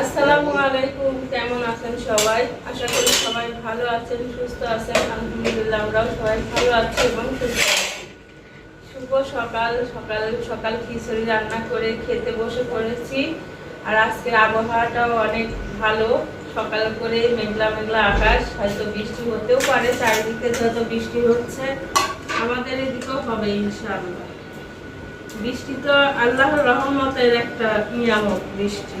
আসসালামু আলাইকুম, কেমন আছেন সবাই? আশা করি সবাই ভালো আছেন, সুস্থ আছেন, আলহামদুলিল্লাহ আমরাও সবাই ভালো আছি এবং সুস্থ শুভ সকাল সকাল সকাল খিচুড়ি রান্না করে খেতে বসে পড়েছি। আর আজকের আবহাওয়াটাও অনেক ভালো। সকাল করে মেঘলা মেঘলা আকাশ, হয়তো বৃষ্টি হতেও পারে, চারিদিকে যত বৃষ্টি হচ্ছে, আমাদের এদিকেও হবে ইনশাআল্লাহ। বৃষ্টি তো আল্লাহর রহমতের একটা নিয়ামক বৃষ্টি।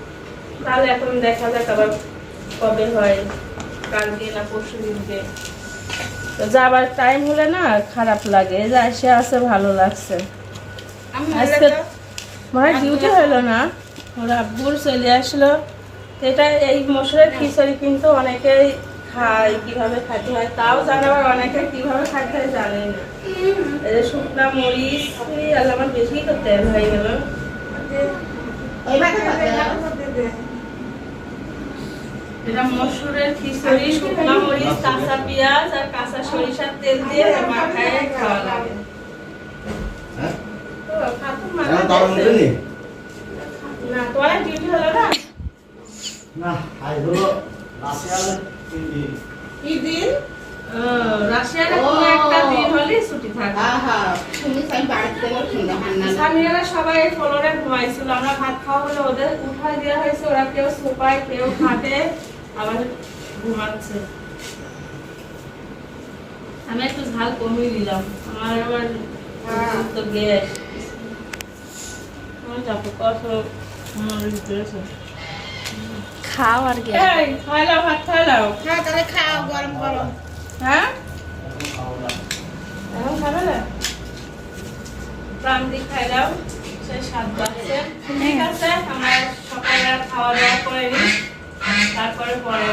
তাহলে এখন দেখা যাক আবার কবে হয় কালকে না পরশু দিনকে। তো যাবার টাইম হলে না খারাপ লাগে যে এসে আছে ভালো লাগছে। আজকে মায়ের ডিউটি হলো না ওরা আব্বুর চলে আসলো। এটা এই মশুরের খিচুড়ি কিন্তু অনেকেই খায় কীভাবে খাইতে হয় তাও জানে আবার অনেকে কীভাবে খাইতে হয় জানে না। এই যে শুকনা মরিচ আল্লাহ, আমার বেশি তো তেল হয়ে গেল। এটা মসুরের খিচুড়ি শুকনা মরিচ কাঁচা পেঁয়াজ আর কাঁচা সরিষার তেল দিয়ে মাখায় খাওয়া লাগে। হ্যাঁ? তো খাতুন এখন তার দিয়েছে। মধ্যে নেই? না তোমার ডিউটি হলো না? না, আজ হলো রাশিয়ার কি দিন? ও, কোনো একটা দিন হলে ছুটি থাকে। স্বামীরা সবাই ফ্লোরে ঘুমাইছিল। আমরা ভাত খাওয়া হলে ওদের উঠাই দেওয়া হয়েছে। ওরা কেউ সোফায় কেউ খাটে আবার ঘুমাচ্ছে। আমি একটু ঝাল কমিয়ে দিলাম আমার আবার তো গ্যাস আমার যাব কত মরিচ দিয়েছে। খাও আর গে এই, খাইলাও ভাত খাইলাও গরম গরম হ্যাঁ? এখন খাওয়া দাওয়া। খাবে না? প্রাণ দিয়ে খাইলাও সে সাত বাজছে। ঠিক আছে আমরা সকালে খাওয়া দাওয়া করে নিই তারপরে পরে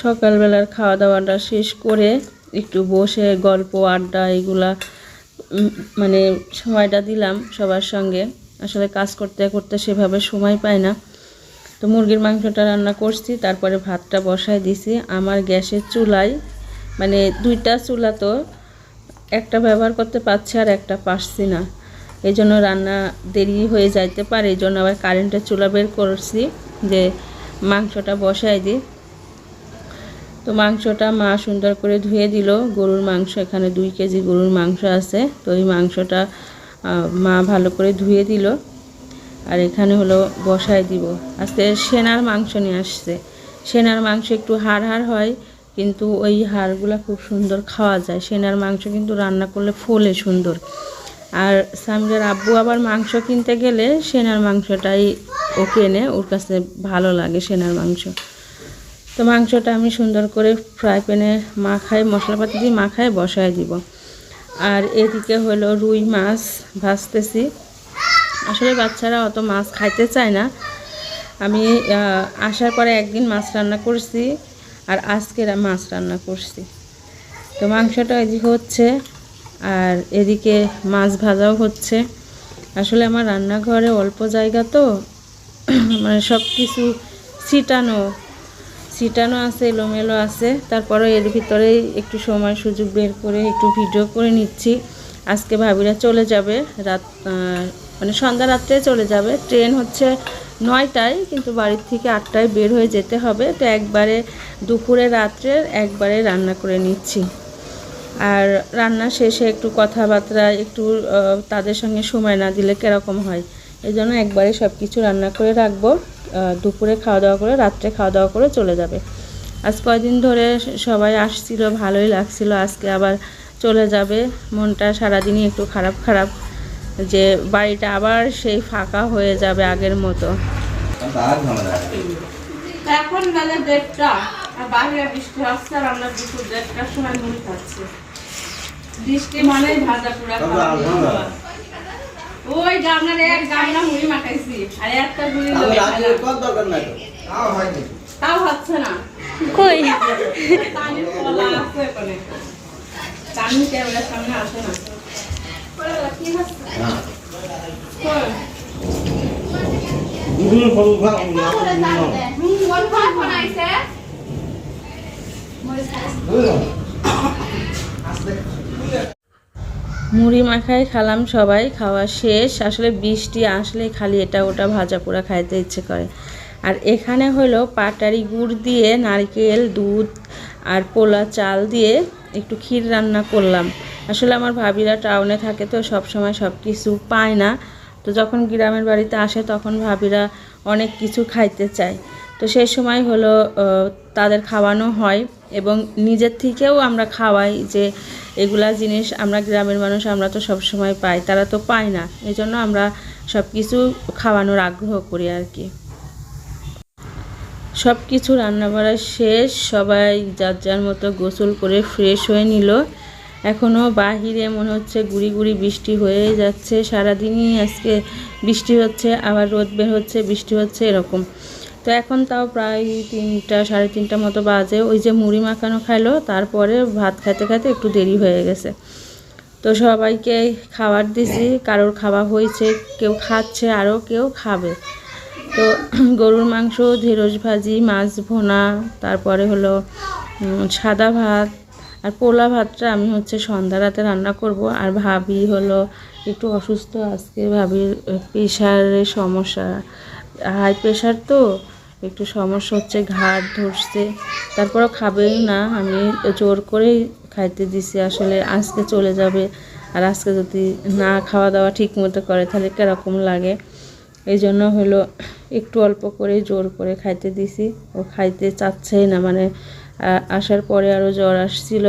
সকালবেলার খাওয়া দাওয়াটা শেষ করে একটু বসে গল্প আড্ডা এগুলা মানে সময়টা দিলাম সবার সঙ্গে। আসলে কাজ করতে করতে সেভাবে সময় পাই না। তো মুরগির মাংসটা রান্না করছি তারপরে ভাতটা বসায় দিছি। আমার গ্যাসের চুলায় মানে দুইটা চুলা তো একটা ব্যবহার করতে পারছি আর একটা পারছি না। এই জন্য রান্না দেরি হয়ে যাইতে পারে এই জন্য আবার কারেন্টের চুলা বের করছি যে মাংসটা বসায় দিই তো মাংসটা মা সুন্দর করে ধুয়ে দিল, গরুর মাংস, এখানে দুই কেজি গরুর মাংস আছে। তো এই মাংসটা মা ভালো করে ধুয়ে দিল আর এখানে হলো বসায় দিব। আজকে সেনার মাংস নিয়ে আসছে। সেনার মাংস একটু হাড় হাড় হয়, কিন্তু ওই হাড়গুলো খুব সুন্দর খাওয়া যায়। সেনার মাংস কিন্তু রান্না করলে ফোলে সুন্দর। আর সামজার আব্বু আবার মাংস কিনতে গেলে সেনার মাংসটাই ও কেনে, ওর কাছে ভালো লাগে সেনার মাংস। তো মাংসটা আমি সুন্দর করে ফ্রাই প্যানে মাখায় মশলাপাতি দিয়ে মাখায় বসায় দিব। আর এদিকে হলো রুই মাছ ভাজতেছি। আসলে বাচ্চারা অত মাছ খাইতে চায় না। আমি আসার পরে একদিন মাছ রান্না করছি আর আজকেরা মাছ রান্না করছি। তো মাংসটা এদিকে হচ্ছে আর এদিকে মাছ ভাজাও হচ্ছে। আসলে আমার রান্নাঘরে অল্প জায়গা তো মানে সব কিছু ছিটানো ছিটানো আছে, এলোমেলো আছে। তারপরে এর ভিতরেই একটু সময় সুযোগ বের করে একটু ভিডিও করে নিচ্ছি। আজকে ভাবিরা চলে যাবে, রাত মানে সন্ধ্যা রাত্রে চলে যাবে। ট্রেন হচ্ছে নয়টায়, কিন্তু বাড়ির থেকে আটটায় বের হয়ে যেতে হবে। তো একবারে দুপুরে, রাত্রে একবারে রান্না করে নিচ্ছি। আর রান্না শেষে একটু কথাবার্তা, একটু তাদের সঙ্গে সময় না দিলে কীরকম হয়? এই জন্য একবারে সব কিছু রান্না করে রাখব দুপুরে খাওয়া দাওয়া করে, রাত্রে খাওয়া দাওয়া করে চলে যাবে। আজ কয়দিন ধরে সবাই আসছিল, ভালোই লাগছিল, আজকে আবার চলে যাবে। মনটা সারাদিনই একটু খারাপ খারাপ যে বাড়িটা আবার সেই ফাঁকা হয়ে যাবে আগের মতো। এখন গেলে দেড়টা বাইরে বৃষ্টি হচ্ছে আর আমরা দুপুর দেড়টার সময় মুড়ি খাচ্ছি বৃষ্টি মানে ভাজা আলহামদুলিল্লাহ। ওই গামলার এক গামলা মুড়ি মাখাইছি আর একটা দরকার নাই তাও হয়নি। তাও হচ্ছে না। কই? পানির কলা আছে ওখানে চাননি ক্যামেরার সামনে আসে না? হ্যাঁ। কই? মুড়ি মাখাই খালাম সবাই, খাওয়া শেষ। আসলে বৃষ্টি আসলে খালি এটা ওটা ভাজা পোড়া খাইতে ইচ্ছে করে। আর এখানে হলো পাটারি গুড় দিয়ে নারকেল, দুধ আর পোলা চাল দিয়ে একটু ক্ষীর রান্না করলাম। আসলে আমার ভাবিরা টাউনে থাকে তো সব সময় সব কিছু পায় না। তো যখন গ্রামের বাড়িতে আসে তখন ভাবিরা অনেক কিছু খাইতে চায়। তো সেই সময় হলো তাদের খাওয়ানো হয় এবং নিজের থেকেও আমরা খাওয়াই যে এগুলা জিনিস আমরা গ্রামের মানুষ আমরা তো সব সময় পাই, তারা তো পায় না। এই জন্য আমরা সব কিছু খাওয়ানোর আগ্রহ করি আর কি। সব কিছু রান্না করা শেষ, সবাই যার যার মতো গোসল করে ফ্রেশ হয়ে নিল। এখনও বাহিরে মনে হচ্ছে গুড়ি গুড়ি বৃষ্টি হয়ে যাচ্ছে, সারাদিনই আজকে বৃষ্টি হচ্ছে, আবার রোদ বের হচ্ছে, বৃষ্টি হচ্ছে, এরকম। তো এখন তাও প্রায় তিনটা, সাড়ে তিনটা মতো বাজে। ওই যে মুড়ি মাখানো খাইলো, তারপরে ভাত খাইতে খাইতে একটু দেরি হয়ে গেছে। তো সবাইকে খাবার দিছি, কারোর খাওয়া হয়েছে, কেউ খাচ্ছে আরও কেউ খাবে। তো গরুর মাংস, ঢেঁড়স ভাজি, মাছ ভোনা, তারপরে হলো সাদা ভাত। আর পোলা ভাতটা আমি হচ্ছে সন্ধ্যা রাতে রান্না করব। আর ভাবি হলো একটু অসুস্থ, আজকে ভাবির প্রেশারের সমস্যা। হাই প্রেশার তো একটু সমস্যা হচ্ছে ঘাট ধরছে। তারপরেও খাবেই না, আমি জোর করেই খাইতে দিছি। আসলে আজকে চলে যাবে, আর আজকে যদি না খাওয়া দাওয়া ঠিক মতো করে, তাহলে কীরকম লাগে? এই জন্য হলো একটু অল্প করে জোর করে খাইতে দিছি। ও খাইতে চাচ্ছেই না মানে আসার পরে আরও জ্বর আসছিল।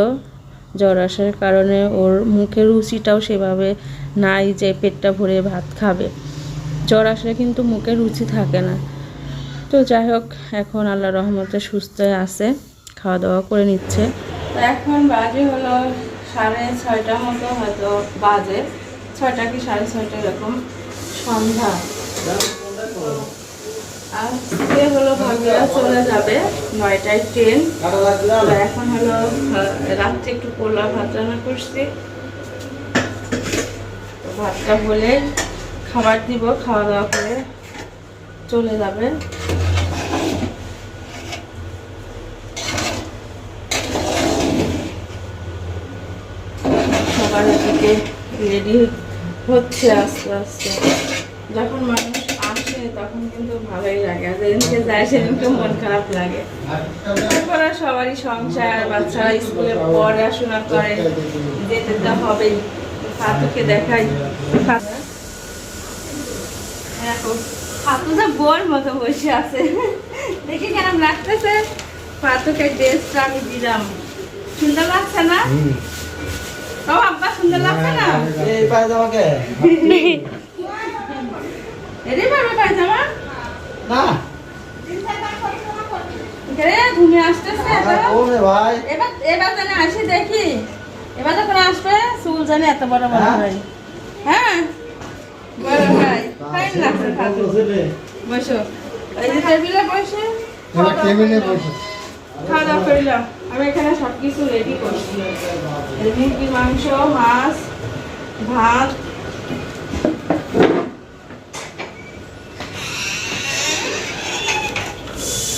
জ্বর আসার কারণে ওর মুখের রুচিটাও সেভাবে নাই যে পেটটা ভরে ভাত খাবে। জ্বর আসলে কিন্তু মুখে রুচি থাকে না। তো যাই হোক, এখন আল্লাহ রহমতে সুস্থ আছে খাওয়া দাওয়া করে নিচ্ছে। তো এখন বাজে হলো সাড়ে ছয়টার মতো, হয়তো বাজে। ছয়টা কি সাড়ে ছয়টা এরকম? সন্ধ্যা। আজকে হলো ভাবিরা চলে যাবে, নয়টায় ট্রেন। এখন হলো রাত্রে একটু পোলা ভাত রান্না করছি। ভাতটা হলে খাবার দিব খাওয়া দাওয়া করে। চলে যাবে রেডি হচ্ছে আস্তে আস্তে। যখন মানুষ আসে, তখন কিন্তু ভালোই লাগে। যেদিনকে যায়, সেদিনকে মন খারাপ লাগে। তারপর সবারই সংসার বাচ্চারা স্কুলে পড়াশোনা করে, যেতে তো হবেই। দেখাই দেখো ফাতু যা বোর মতো বসে আছে। দেখি কেন লাগতেছে। ফাতুকে ড্রেসটা আমি দিলাম। সুন্দর লাগছে না? ও আব্বা সুন্দর লাগছে না? এই পায়ে যাওয়াকে এরে বাবা পায়জামা। না। রে আসতেছে? ভাই। এবার এবার জানে আসি দেখি। এবার যখন আসবে চুল জানে এত বড় বড় হ্যাঁ? হয়। হ্যাঁ? বড় ভাই বসো। এই যে টেবিলে বসে টেবিলে বসে খাওয়া দাওয়া করলাম আমি এখানে সব কিছু রেডি করছি মুরগির মাংস মাছ ভাত।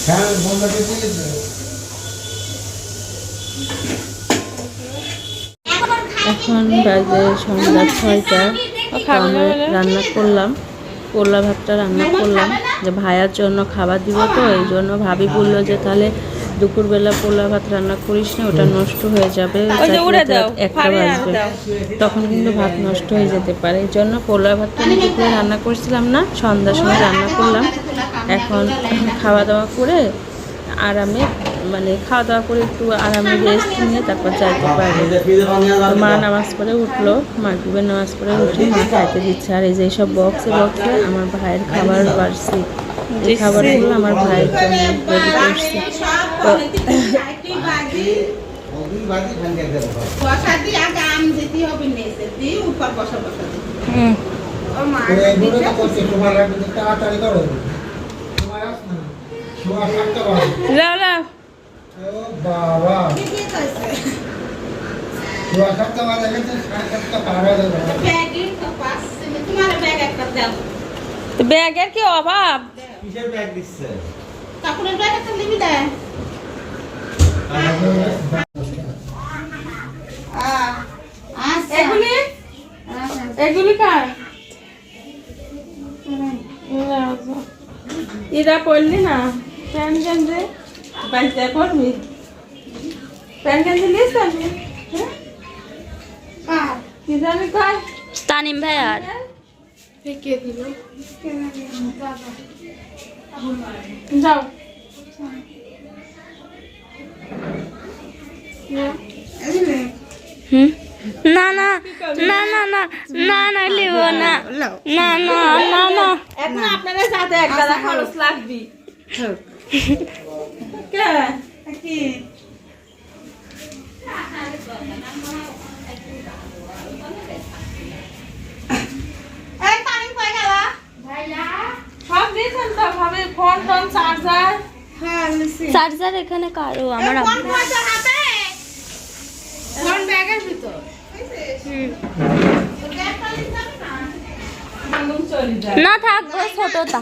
হ্যাঁ এখন বাজে সন্ধ্যা ছয়টা। আমরা রান্না করলাম। পোলা ভাতটা রান্না করলাম। যে ভাইয়ার জন্য খাবার দিব তো এই জন্য ভাবি বলল যে তাহলে দুপুরবেলা পোলা ভাত রান্না করিস না ওটা নষ্ট হয়ে যাবে। একটা বাজবে। তখন কিন্তু ভাত নষ্ট হয়ে যেতে পারে। এই জন্য পোলা ভাতটা আমি দুপুরে রান্না করছিলাম না সন্ধ্যার সময় রান্না করলাম। এখন খাওয়া দাওয়া করে আরামে মানে খাওয়া দাওয়া করে একটু আরামে রেস্ট নিয়ে তারপর যাইতে পারবে তো মা নামাজ পড়ে উঠল মা মাগরিবের নামাজ পড়ে উঠে মা খাইতে দিচ্ছে। আর এই যে সব বক্সে বক্সে আমার ভাইয়ের খাবার বাড়ছি। এই খাবারগুলো আমার ভাইয়ের জন্য রেডি করছি। তো হুম। লাও লাও। বাবা। ব্যাগের কি অভাব? ব্যাগ দিচ্ছে? এগুলি? এগুলি কার? এরা পড়লি না? প্যান গেঞ্জে বাড়িতে পড়বি প্যান আমি হ্যাঁ কি জানি কার তানিম ভাই আর যাও হুম না না না না না না না লিব না না না না না এখন আপনারা সাথে এক গাদা খরচ লাগবি কে? কি সব দিয়েছেন তো ভাবে ফোন টোন চার্জার? এখানে কারও? আমার। ফোন ব্যাগের ভিতর। আঙ্গুন চলে যায়। না থাকব ছোটটা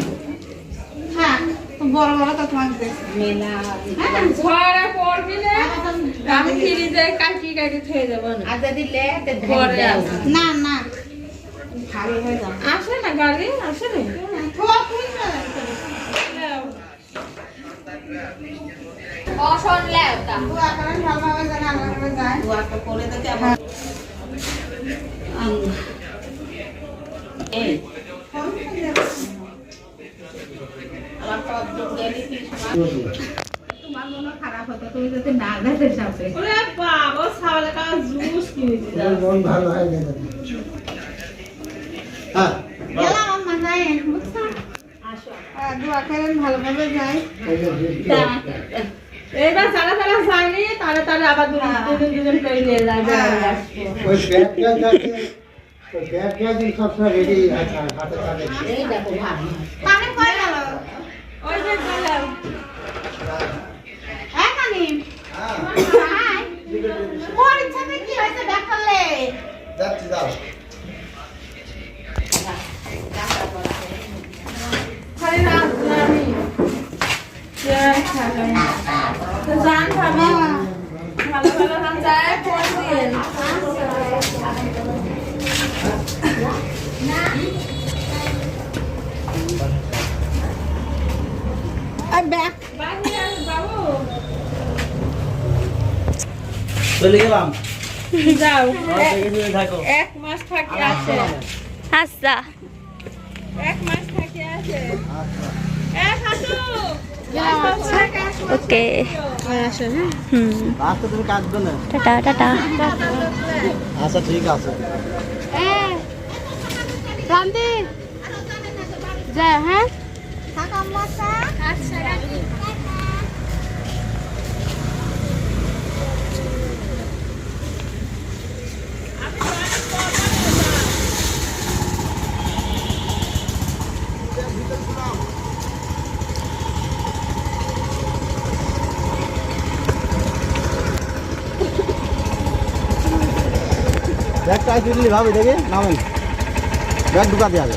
জানি ঘরে পড়বি না। আমি ফ্রিজে কাটি কাটি খেয়ে যাব না। পরে আসে। না না। আসে না গাড়ি? আসে না? ভালোভাবে জানে আলাদা যায় ওরে বাবা সাওয়ালে কা জুস কিনেছি মন ভালো হয় না হ্যাঁ গেলাম আমার বুঝছ? দোয়া করেন ভালোভাবে এই যায়নি তারা তারা আবার দুজন দুজন দুজন করে নিয়ে যায় ওই ব্যাগটা যাচ্ছে ওই ব্যাগটা দিন সবসময় রেডি আছে হাতে কই গেল ওই যে গেলাম হ্যাঁ কানি চলে গেলাম। যাও। থাকো এক মাস থাকি আছে। আচ্ছা। এক মাস থাকি আছে। ওকে। Tata tata. আচ্ছা ঠিক আছে। হ্যাঁ? আচ্ছা ব্যাগটা আই দিলি ভাবি দেখে নামেন ব্যাগ ঢুকাতে হবে।